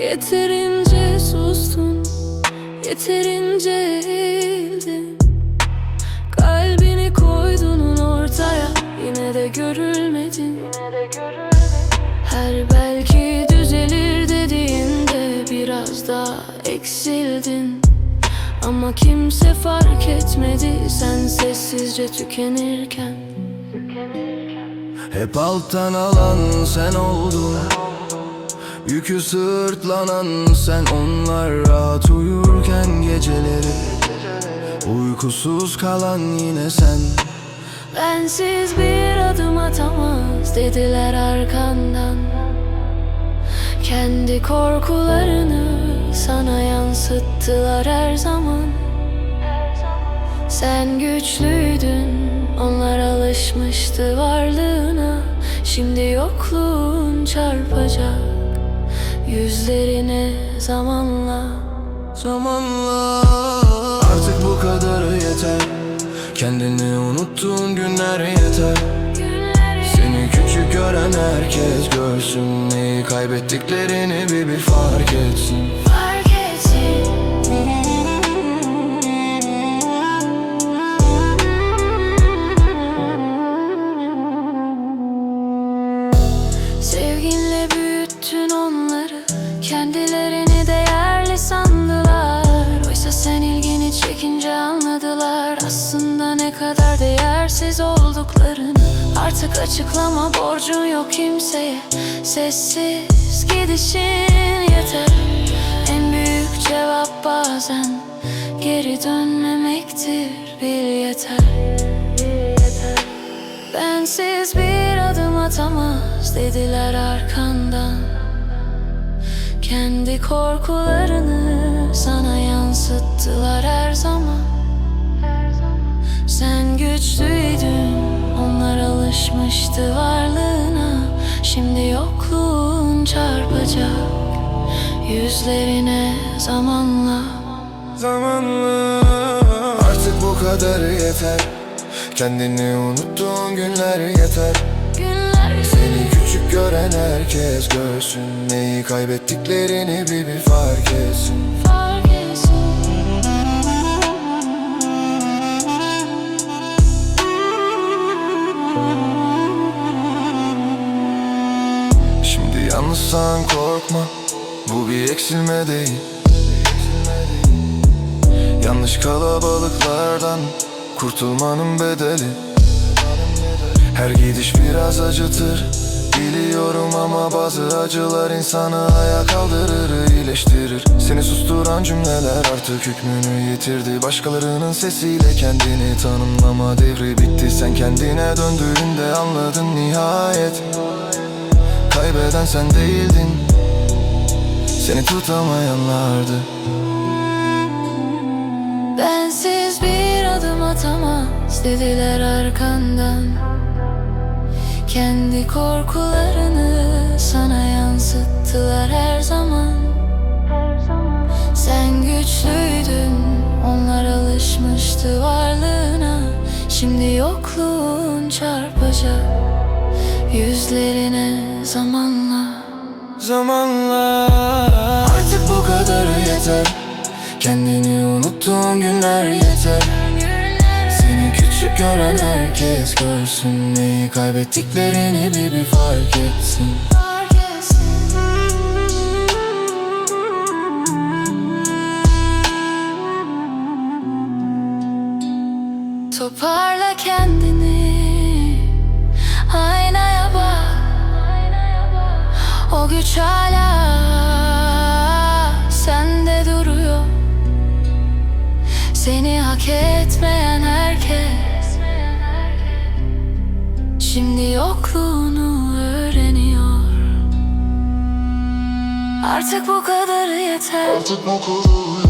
Yeterince sustum Yeterince eğildim Kalbini koydunun ortaya Yine de görülmedin. Her belki düzelir dediğinde Biraz daha eksildin ama kimse fark etmedi sen sessizce tükenirken, tükenirken. Hep alttan alan sen oldun Yükü sırtlanan sen Onlar rahat uyurken geceleri. Uykusuz kalan yine sen. Bensiz bir adım atamaz dediler arkandan. Kendi korkularını sana yansıttılar her zaman. Sen güçlüydün, onlar alışmıştı varlığına. Şimdi yokluğun çarpacak yüzlerine zamanla. Zamanla. Artık bu kadarı yeter. Kendini unuttuğun günler yeter. Seni küçük gören herkes görsün. Neyi kaybettiklerini bir bir fark etsin Fark etsin değersiz olduklarını Artık açıklama borcun yok kimseye. Sessiz gidişin yeter. En büyük cevap bazen Geri dönmemektir bil yeter. Bensiz bir adım atamaz dediler arkandan. Kendi korkularını sana yansıttılar her zaman. Sen onlar alışmıştı varlığına. Şimdi yokluğun çarpacak yüzlerine zamanla. Zamanla. Artık bu kadarı yeter. Kendini unuttuğun günler yeter. Günler Seni küçük gören herkes görsün. Neyi kaybettiklerini bir bir fark etsin. fark etsin Yalnızsan korkma. Bu bir eksilme değil. Yanlış kalabalıklardan Kurtulmanın bedeli. Her gidiş biraz acıtır. Biliyorum ama bazı acılar insanı ayağa kaldırır, iyileştirir. Seni susturan cümleler artık hükmünü yitirdi. Başkalarının sesiyle kendini tanımlama devri bitti. Sen kendine döndüğünde anladın nihayet Kaybeden sen değildin. Seni tutamayanlardı. Bensiz bir adım atamaz dediler arkandan. Kendi korkularını sana yansıttılar her zaman. Sen güçlüydün, onlar alışmıştı varlığına. Şimdi yokluğun çarpacak yüzlerine zamanla. Zamanla. Artık bu kadarı yeter. Kendini unuttuğun günler yeter. Seni küçük gören herkes görsün Neyi kaybettiklerini bir bir fark etsin. Güç hala Sende duruyor. Seni hak etmeyen herkes Şimdi yokluğunu öğreniyor. Artık bu kadarı yeter. Artık bu kadarı